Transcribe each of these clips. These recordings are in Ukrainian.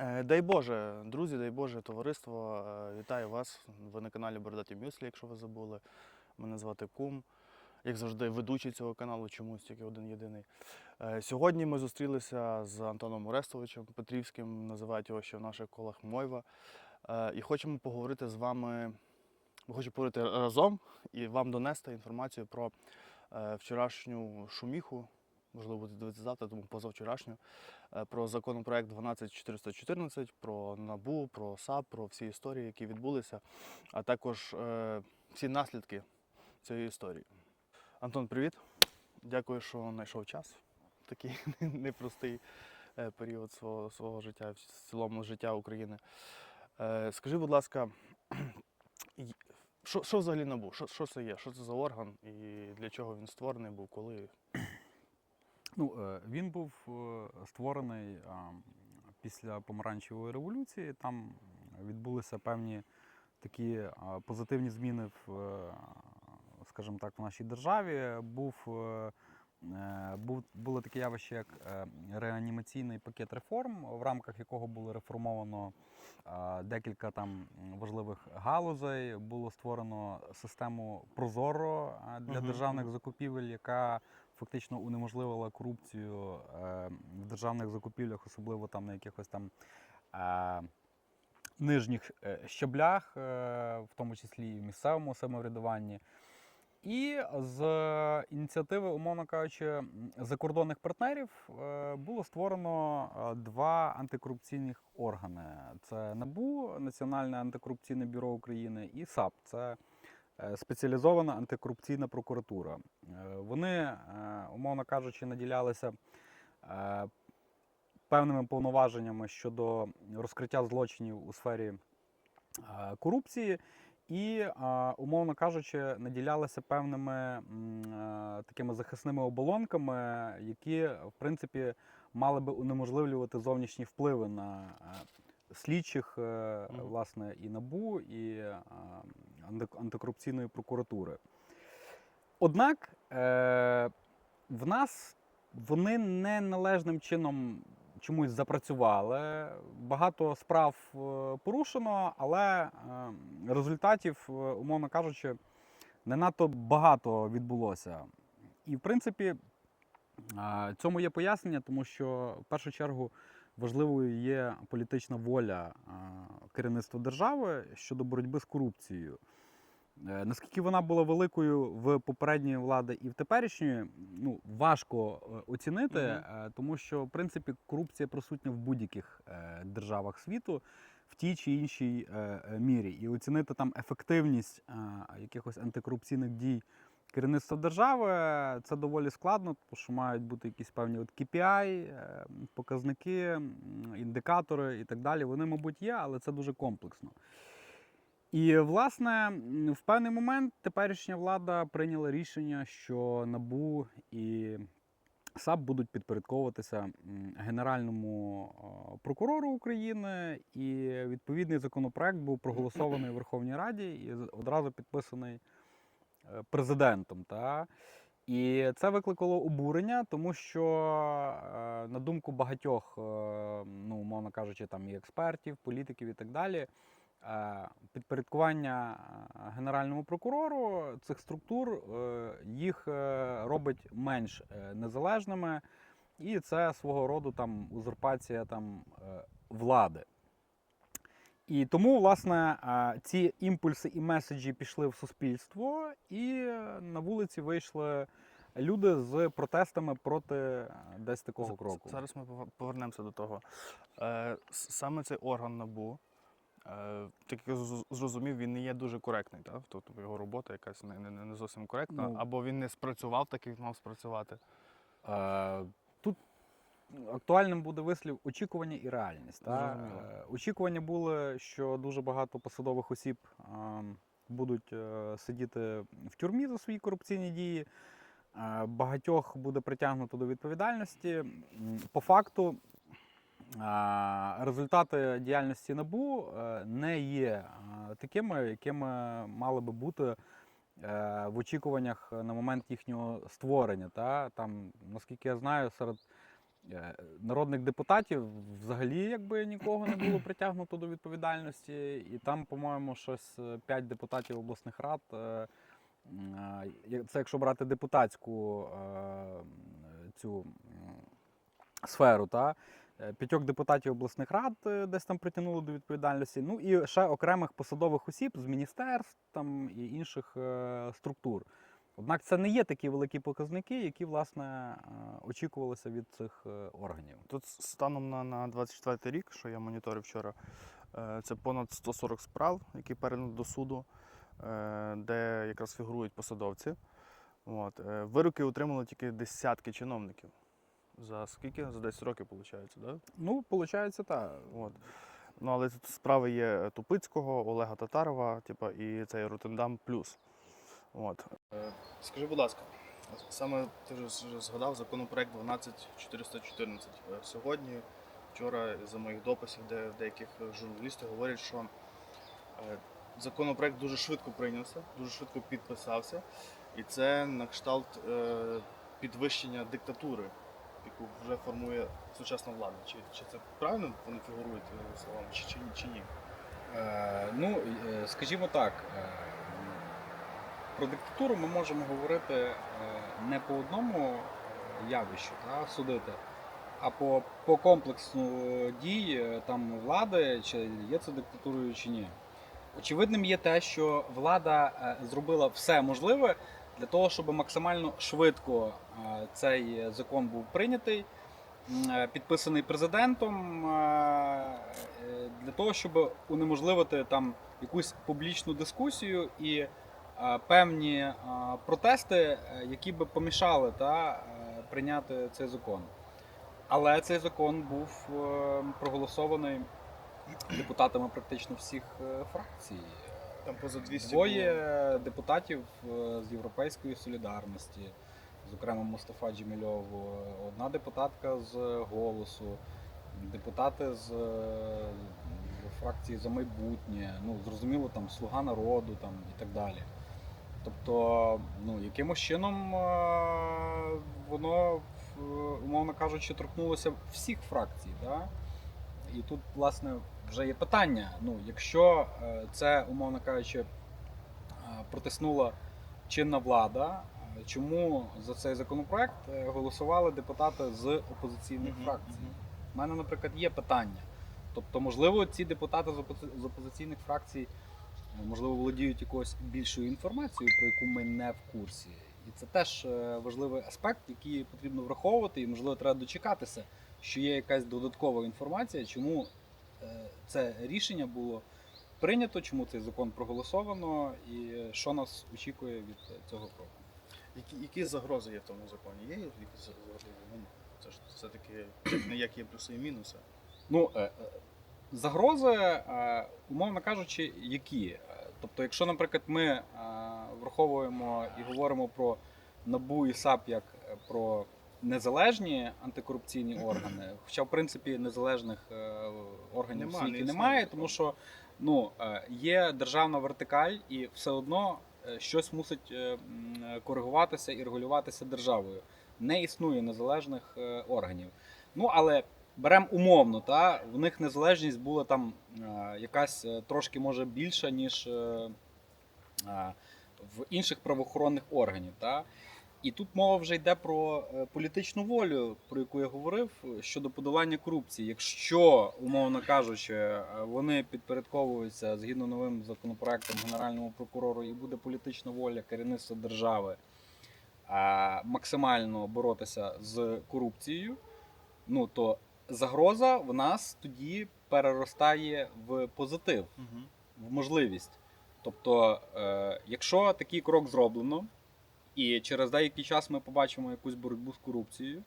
Е, Дай Боже, друзі, дай Боже, товариство. е, Вітаю вас. Ви на каналі Бородаті Мюслі, якщо ви забули. Мене звати Кум. Як завжди, ведучий цього каналу, чомусь тільки один єдиний. Е, Сьогодні ми зустрілися з Антоном Орестовичем Петрівським, називають його ще в наших колах Мойва. І хочемо поговорити з вами. Ми хочемо поговорити разом і вам донести інформацію про вчорашню шуміху, можливо, буде дивитися завтра, тому позавчорашню, е, про законопроект 12414, про НАБУ, про САП, про всі історії, які відбулися, а також е, всі наслідки цієї історії. Антон, привіт. Dякую, що знайшов час такий непростий е, період свого, свого життя, в цілому життя України. Скажи, будь ласка, що, що взагалі НАБУ? Що, що це є? Що це за орган і для чого він створений був, коли? Ну, е, він був е, створений після помаранчевої революції. Там відбулися певні такі позитивні зміни в, е, скажімо так, в нашій державі. Був, був, було таке явище, як реанімаційний пакет реформ, в рамках якого було реформовано декілька там важливих галузей. Було створено систему Прозоро для державних закупівель, яка фактично унеможливила корупцію е, в державних закупівлях, особливо там на якихось там е, нижніх е, щаблях, в тому числі і в місцевому самоврядуванні. І з ініціативи, умовно кажучи, закордонних партнерів було створено два антикорупційних органи: це НАБУ, Національне антикорупційне бюро України, і САП. Це спеціалізована антикорупційна прокуратура. Е, Вони, е, умовно кажучи, наділялися е, певними повноваженнями щодо розкриття злочинів у сфері е, корупції. І, е, умовно кажучи, наділялися певними е, такими захисними оболонками, які, в принципі, мали би унеможливлювати зовнішні впливи на е, слідчих, е, власне, і НАБУ, і е, антикорупційної прокуратури. Однак е, в нас вони не належним чином чомусь запрацювали. Багато справ порушено, але результатів, умовно кажучи, не надто багато відбулося. І в принципі, цьому є пояснення, тому що в першу чергу важливою є політична воля е, керівництва держави щодо боротьби з корупцією. Е, Наскільки вона була великою в попередньої влади і в теперішньої, ну важко е, оцінити, е, тому що в принципі корупція присутня в будь-яких державах світу в тій чи іншій мірі. І оцінити там ефективність якихось антикорупційних дій керівництва держави це доволі складно, тому що мають бути якісь певні от KPI, е, показники, індикатори і так далі. Вони, мабуть, є, але це дуже комплексно. І, власне, в певний момент теперішня влада прийняла рішення, що НАБУ і САП будуть підпорядковуватися Генеральному прокурору України, і відповідний законопроект був проголосований у Верховній Раді і одразу підписаний президентом. Та? І це викликало обурення, тому що, е, на думку багатьох, е, ну, умовно кажучи, там і експертів, політиків і так далі, е, підпорядкування Генеральному прокурору цих структур їх робить менш незалежними, і це свого роду там узурпація там, влади. І тому, власне, ці імпульси і меседжі пішли в суспільство, і на вулиці вийшли люди з протестами проти е, десь такого кроку. Зараз ми пов- повернемося до того. Е, Саме цей орган НАБУ, е, так як я зрозумів, він не є дуже коректний. Так? Тобто його робота якась не, не, не зовсім коректна, Ну. або він не спрацював так, як мав спрацювати. Е, актуальним буде вислів очікування і реальність. Та? Е, Очікування були, що дуже багато посадових осіб е, будуть е, сидіти в тюрмі за свої корупційні дії. Е, Багатьох буде притягнуто до відповідальності. По факту результати діяльності НАБУ не є такими, якими мали би бути в очікуваннях на момент їхнього створення. Та? Там, наскільки я знаю, серед Народних депутатів взагалі якби нікого не було притягнуто до відповідальності, і там, по-моєму, щось 5 депутатів обласних рад. е, Це якщо брати депутатську е, цю сферу, та е, п'ятьох депутатів обласних рад е, десь там притягнули до відповідальності. Ну і ще окремих посадових осіб з міністерств там і інших е, структур. Однак це не є такі великі показники, які власне е, очікувалися від цих е, органів. Тут станом на, на 24 рік, що я моніторив вчора, е, це понад 140 справ, які передані до суду, де якраз фігурують посадовці. От. Вироки отримали тільки десятки чиновників. За скільки? За 10 років, виходить, да? Ну, виходить, так. От. Ну, але тут справи є Тупицького, Олега Татарова, типа, і цей Ротендам Плюс. От. Скажи, будь ласка, саме ти ж згадав законопроект 12414. Е, Сьогодні, вчора, за моїх дописів, де деяких журналісти говорять, що е, законопроект дуже швидко прийнявся, дуже швидко підписався, і це на кшталт е, підвищення диктатури, яку вже формує сучасна влада. Чи, чи це правильно вони фігурують словами, чи, чи, чи ні? Е, ну, скажімо так, про диктатуру ми можемо говорити е, не по одному е, явищу та, судити, а по, по комплексу дій е, там, влади, чи є це диктатурою чи ні. Очевидним є те, що влада зробила все можливе для того, щоб максимально швидко цей закон був прийнятий, підписаний президентом, для того, щоб унеможливити там якусь публічну дискусію і певні е, протести, е, які би помішали та, е, прийняти цей закон. Але цей закон був е, проголосований депутатами практично всіх е, фракцій. Там поза 200 Двоє було. депутатів е, з Європейської солідарності, зокрема Мустафа Джемільов, е, одна депутатка з голосу, депутати з е, фракції за майбутнє, ну зрозуміло, там Слуга народу там, і так далі. Тобто, ну, якимось чином е, воно, е, умовно кажучи, торкнулося всіх фракцій. Да? І тут, власне, вже є питання. Ну, якщо е, це, умовно кажучи, протиснула чинна влада, чому за цей законопроект голосували депутати з опозиційних Мгм, фракцій? У мене, наприклад, є питання. Тобто, можливо, ці депутати з опозиційних фракцій можливо володіють якоюсь більшою інформацією, про яку ми не в курсі. І це теж е, важливий аспект, який потрібно враховувати, і можливо треба дочекатися, що є якась додаткова інформація, чому е, це рішення було прийнято, чому цей закон проголосовано, і що нас очікує від е, цього кроку. Які, які загрози є в тому законі? Є якісь загрози? Ну, це ж все-таки не як є плюси і мінуси. Ну, е, е, загрози, е, умовно кажучи, які? Е, Тобто, якщо, наприклад, ми е, враховуємо і говоримо про НАБУ і САП як про незалежні антикорупційні органи, хоча, в принципі, незалежних органів Нема, в світі не немає, тому що ну, є державна вертикаль, і все одно щось мусить коригуватися і регулюватися державою. Не існує незалежних органів. Ну, але беремо умовно, та в них незалежність була там е, якась е, трошки може більша, ніж е, в інших правоохоронних органів. Та? І тут мова вже йде про політичну волю, про яку я говорив щодо подолання корупції. Якщо, умовно кажучи, вони підпорядковуються згідно новим законопроектом генеральному прокурору, і буде політична воля керівництва держави максимально боротися з корупцією, ну то загроза в нас тоді переростає в позитив Угу. в можливість. Тобто, е, якщо такий крок зроблено, і через деякий час ми побачимо якусь боротьбу з корупцією,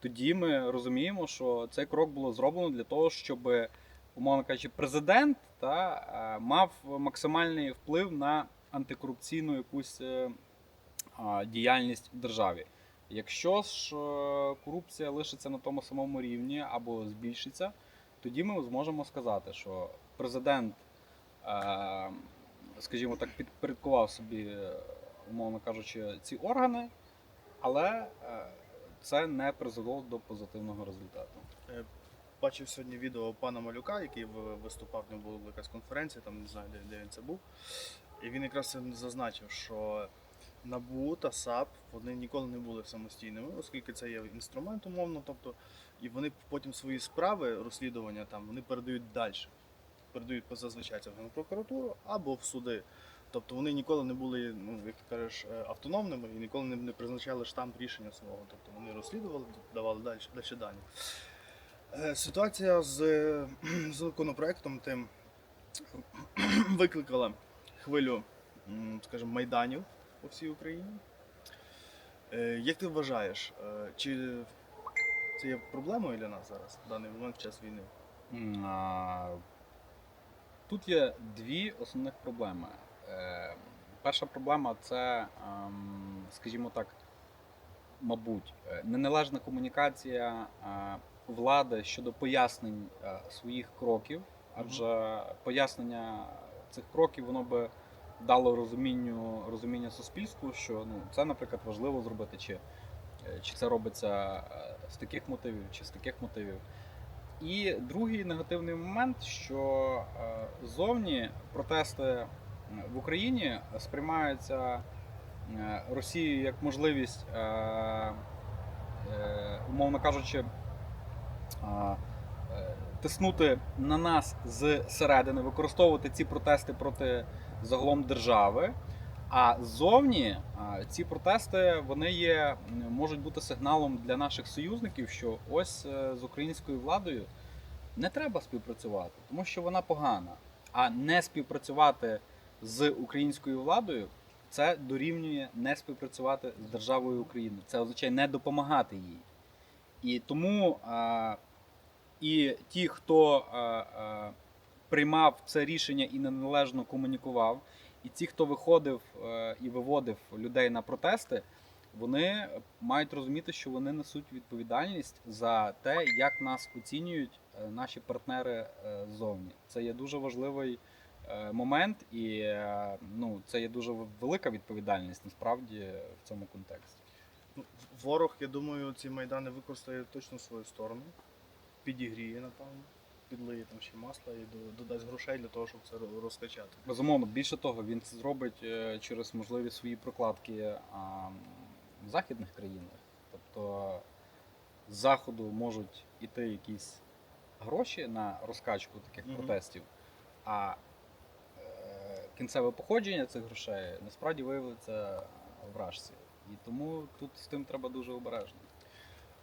тоді ми розуміємо, що цей крок було зроблено для того, щоб, умовно кажучи, президент та, е, мав максимальний вплив на антикорупційну якусь е, діяльність в державі. Якщо ж е, корупція лишиться на тому самому рівні або збільшиться, тоді ми зможемо сказати, що президент, е, скажімо так, підпорядкував собі, умовно кажучи, ці органи, але е, це не призвело до позитивного результату. Бачив сьогодні відео пана Малюка, який виступав, в нього була якась конференція, там не знаю, де він це був. І він якраз зазначив, що НАБУ та САП вони ніколи не були самостійними, оскільки це є інструмент умовно, тобто, і вони потім свої справи, розслідування там, вони передають далі. Передають зазвичай це в Генеральну прокуратуру або в суди. Тобто вони ніколи не були, ну як кажеш, е, автономними і ніколи не, призначали штамп рішення свого. Тобто вони розслідували, давали далі, далі дані. Е, Ситуація з з законопроектом тим викликала хвилю, скажімо, майданів по всій Україні. Е, Як ти вважаєш, е, чи це є проблемою для нас зараз в даний момент в час війни? Тут є дві основних проблеми. Е, Перша проблема це, ем, скажімо так, мабуть, неналежна комунікація влади щодо пояснень своїх кроків, адже пояснення цих кроків воно би дало розумінню, розуміння суспільству, що ну, це, наприклад, важливо зробити, чи, е, чи це робиться е, з таких мотивів, чи з таких мотивів. І другий негативний момент, що е, зовні протести в Україні сприймаються Росією як можливість, умовно кажучи, тиснути на нас з середини, використовувати ці протести проти загалом держави. А ззовні ці протести вони є, можуть бути сигналом для наших союзників, що ось е, з українською владою не треба співпрацювати, тому що вона погана. А не співпрацювати з українською владою це дорівнює не співпрацювати з державою України. Це означає не допомагати їй. І тому а, і ті, хто а, а, приймав це рішення і неналежно комунікував, і ті, хто виходив е, і виводив людей на протести, вони мають розуміти, що вони несуть відповідальність за те, як нас оцінюють е, наші партнери е, ззовні. Це є дуже важливий момент, і ну, це є дуже велика відповідальність насправді в цьому контексті. Ну, Ворог, я думаю, ці майдани використає точно свою сторону, підігріє, напевно, підлиє там ще масла і додасть грошей для того, щоб це розкачати. Безумовно, більше того, він це зробить е, через можливі свої прокладки в західних країнах. Тобто з заходу можуть іти якісь гроші на розкачку таких Мгм. протестів, а е, кінцеве походження цих грошей насправді виявиться вражці. І тому тут з тим треба дуже обережно.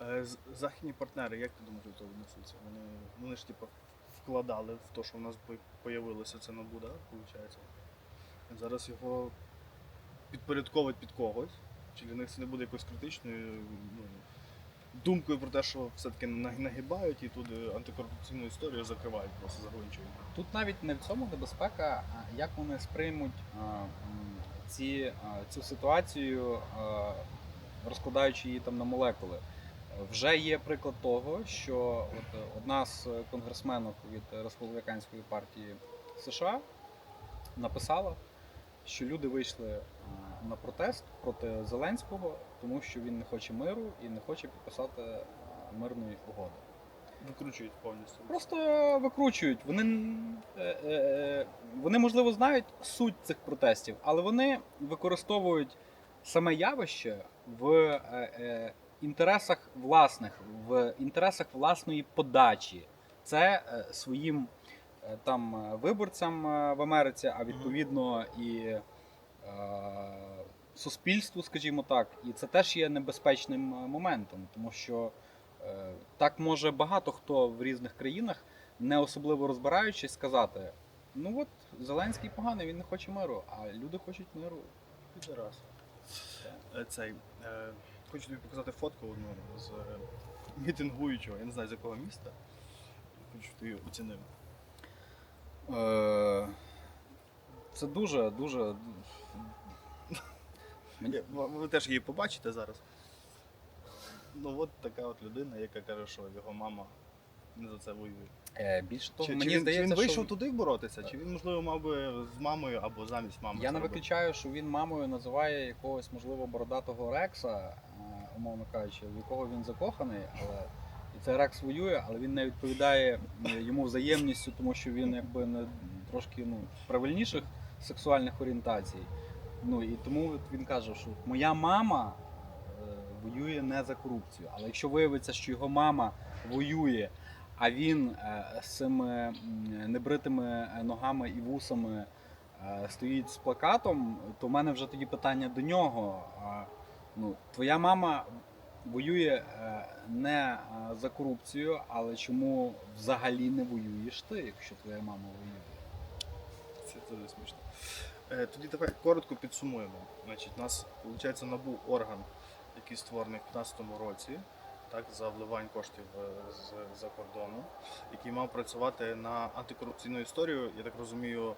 Е, Західні партнери, як ти думаєш, до того віднесуться? Вони, вони ж типу, вкладали в те, що в нас би появилося це НАБУ, да, виходить? Зараз його підпорядковують під когось. Чи для них це не буде якоюсь критичною ну, думкою про те, що все-таки нагибають і тут е, антикорупційну історію закривають, просто загончують. Тут навіть не в цьому небезпека, а як вони сприймуть ці, цю ситуацію, розкладаючи її там на молекули. Вже є приклад того, що от е, одна з конгресменок від республіканської партії США написала, що люди вийшли на протест проти Зеленського, тому що він не хоче миру і не хоче підписати мирної угоди. Викручують повністю. Просто викручують. Вони, е, е, е, вони можливо знають суть цих протестів, але вони використовують саме явище в е, е, інтересах власних, в інтересах власної подачі. Це е, своїм е, там е, виборцям в Америці, а відповідно і е, суспільству, скажімо так. І це теж є небезпечним моментом, тому що. Е, Так може багато хто в різних країнах, не особливо розбираючись, сказати: ну от Зеленський поганий, він не хоче миру, а люди хочуть миру. Цей. Е, хочу тобі показати фотку одну з е, мітингуючого, я не знаю з якого міста. Хочу, її оцінив. Е, Це дуже, дуже. Е, Ви ви теж її побачите зараз. Ну от така от людина, яка каже, що його мама не за це воює. Е, Більше того, Чи, мені чи, він, здається, чи він вийшов що туди боротися, чи він, можливо, мав би з мамою або замість мами. я не робити? виключаю, що він мамою називає якогось, можливо, бородатого Рекса. Умовно кажучи, в якого він закоханий, але і цей Рекс воює, але він не відповідає е, йому взаємністю, тому що він якби не трошки ну, правильніших сексуальних орієнтацій. Ну і тому він каже, що моя мама е, воює не за корупцію. Але якщо виявиться, що його мама воює, а він е, з цими небритими ногами і вусами стоїть з плакатом, то в мене вже тоді питання до нього. Ну, твоя мама воює е, не е, за корупцію, але чому взагалі не воюєш ти, якщо твоя мама воює? Це дуже смішно. Е, Тоді давай коротко підсумуємо. Значить, у нас, виходить, набув орган, який створений в 2015 році, так, за вливань коштів е, з- за кордону, який мав працювати на антикорупційну історію, я так розумію,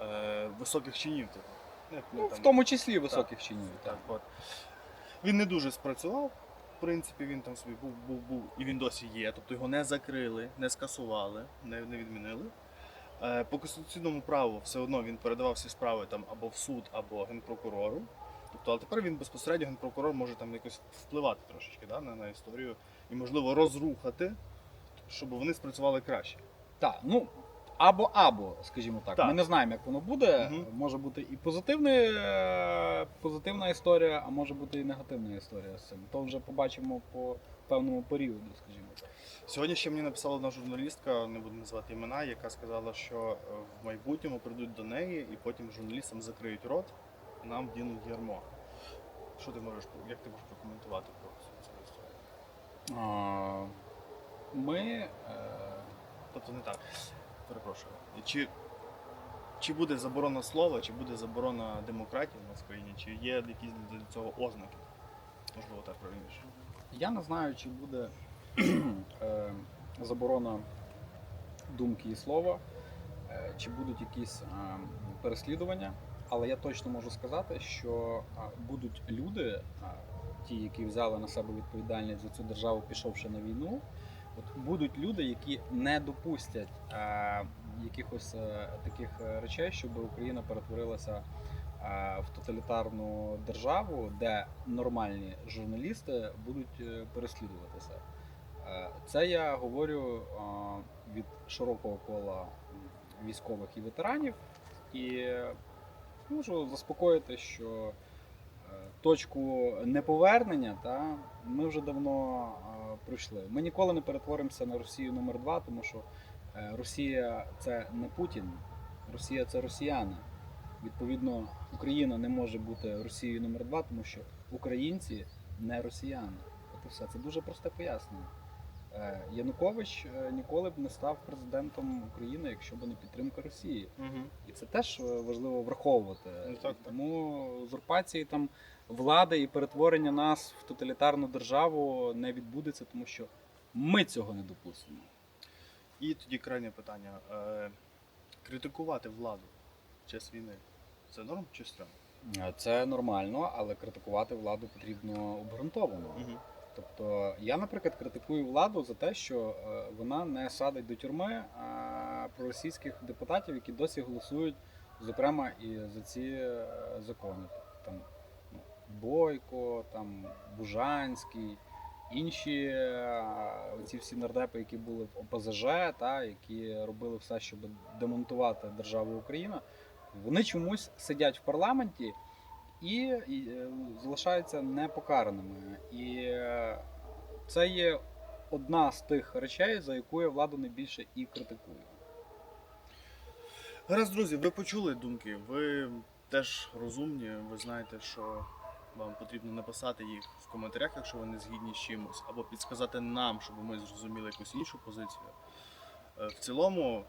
е, високих чинів. Типу. Ну, там- в тому числі високих чинів. так, от. Він не дуже спрацював. В принципі, він там собі був, був, був і він досі є. Тобто його не закрили, не скасували, не, не відмінили. Е, по конституційному праву все одно він передавав всі справи там або в суд, або генпрокурору. Тобто, але тепер він безпосередньо генпрокурор може там якось впливати трошечки да, на, на історію і, можливо, розрухати, щоб вони спрацювали краще. Так, ну або або, скажімо так. Так. Ми не знаємо, як воно буде. Мгм. Може бути і позитивна, е, позитивна історія, а може бути і негативна історія з цим. То вже побачимо по певному періоду, скажімо так. Сьогодні ще мені написала одна журналістка, не буду називати імена, яка сказала, що е, в майбутньому прийдуть до неї і потім журналістам закриють рот, нам вдінуть ярмо. Що ти можеш як ти можеш прокоментувати про цю- цю історію? Ми. е, Тобто не так. Перепрошую. Чи, чи буде заборона слова, чи буде заборона демократії в нас чи є якісь для цього ознаки? Можливо, так правильніше. Я не знаю, чи буде е, заборона думки і слова, е, чи будуть якісь е, переслідування, але я точно можу сказати, що е, будуть люди, е, ті, які взяли на себе відповідальність за цю державу, пішовши на війну. От будуть люди, які не допустять е, якихось е, таких е, речей, щоб Україна перетворилася е, в тоталітарну державу, де нормальні журналісти будуть переслідуватися. Е, Це я говорю е, від широкого кола військових і ветеранів, і можу заспокоїти, що точку неповернення та, ми вже давно пройшли. Ми ніколи не перетворимося на Росію номер 2 тому що е, Росія це не Путін, Росія це росіяни. Відповідно, Україна не може бути Росією номер 2 тому що українці не росіяни. От і все. Це дуже просте пояснення. Е, Янукович е, ніколи б не став президентом України, якщо б не підтримка Росії. Угу. І це теж е, важливо враховувати. Ну, так. Тому узурпації там влади і перетворення нас в тоталітарну державу не відбудеться, тому що ми цього не допустимо. І тоді крайнє питання. Критикувати владу в час війни. Це норм чи стрьом? Е, Це нормально, але критикувати владу потрібно обґрунтовано. Угу. Тобто я, наприклад, критикую владу за те, що е, вона не садить до тюрми проросійських депутатів, які досі голосують, зокрема, і за ці е, закони. Тобто, там ну, Бойко, там Бужанський, інші е, ці всі нардепи, які були в ОПЗЖ, та які робили все, щоб демонтувати державу Україна, вони чомусь сидять в парламенті і, е, залишаються непокараними. І е, це є одна з тих речей, за яку я владу найбільше і критикую. Гаразд, друзі, ви почули думки. Ви теж розумні. Ви знаєте, що вам потрібно написати їх в коментарях, якщо ви не згідні з чимось, або підсказати нам, щоб ми зрозуміли якусь іншу позицію. Е, В цілому,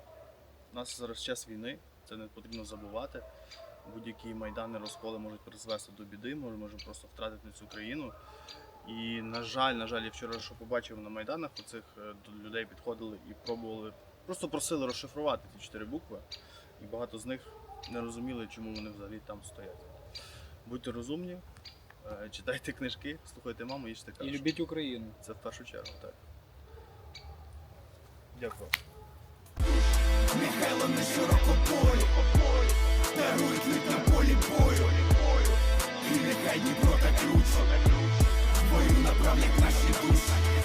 у нас зараз час війни, це не потрібно забувати. Будь-які майдани, розколи можуть призвести до біди, ми можемо просто втратити цю країну. І, на жаль, на жаль, я вчора що побачив на майданах, оцих е, до людей підходили і пробували, просто просили розшифрувати ті чотири букви. І багато з них не розуміли, чому вони взагалі там стоять. Будьте розумні, е, читайте книжки, слухайте маму, їжте І любіть Україну. Це в першу чергу, так. Дякую. Михайло на широкополі Дарують лід на полі бою І нехай Дніпро та ключ Бою направлять наші душі.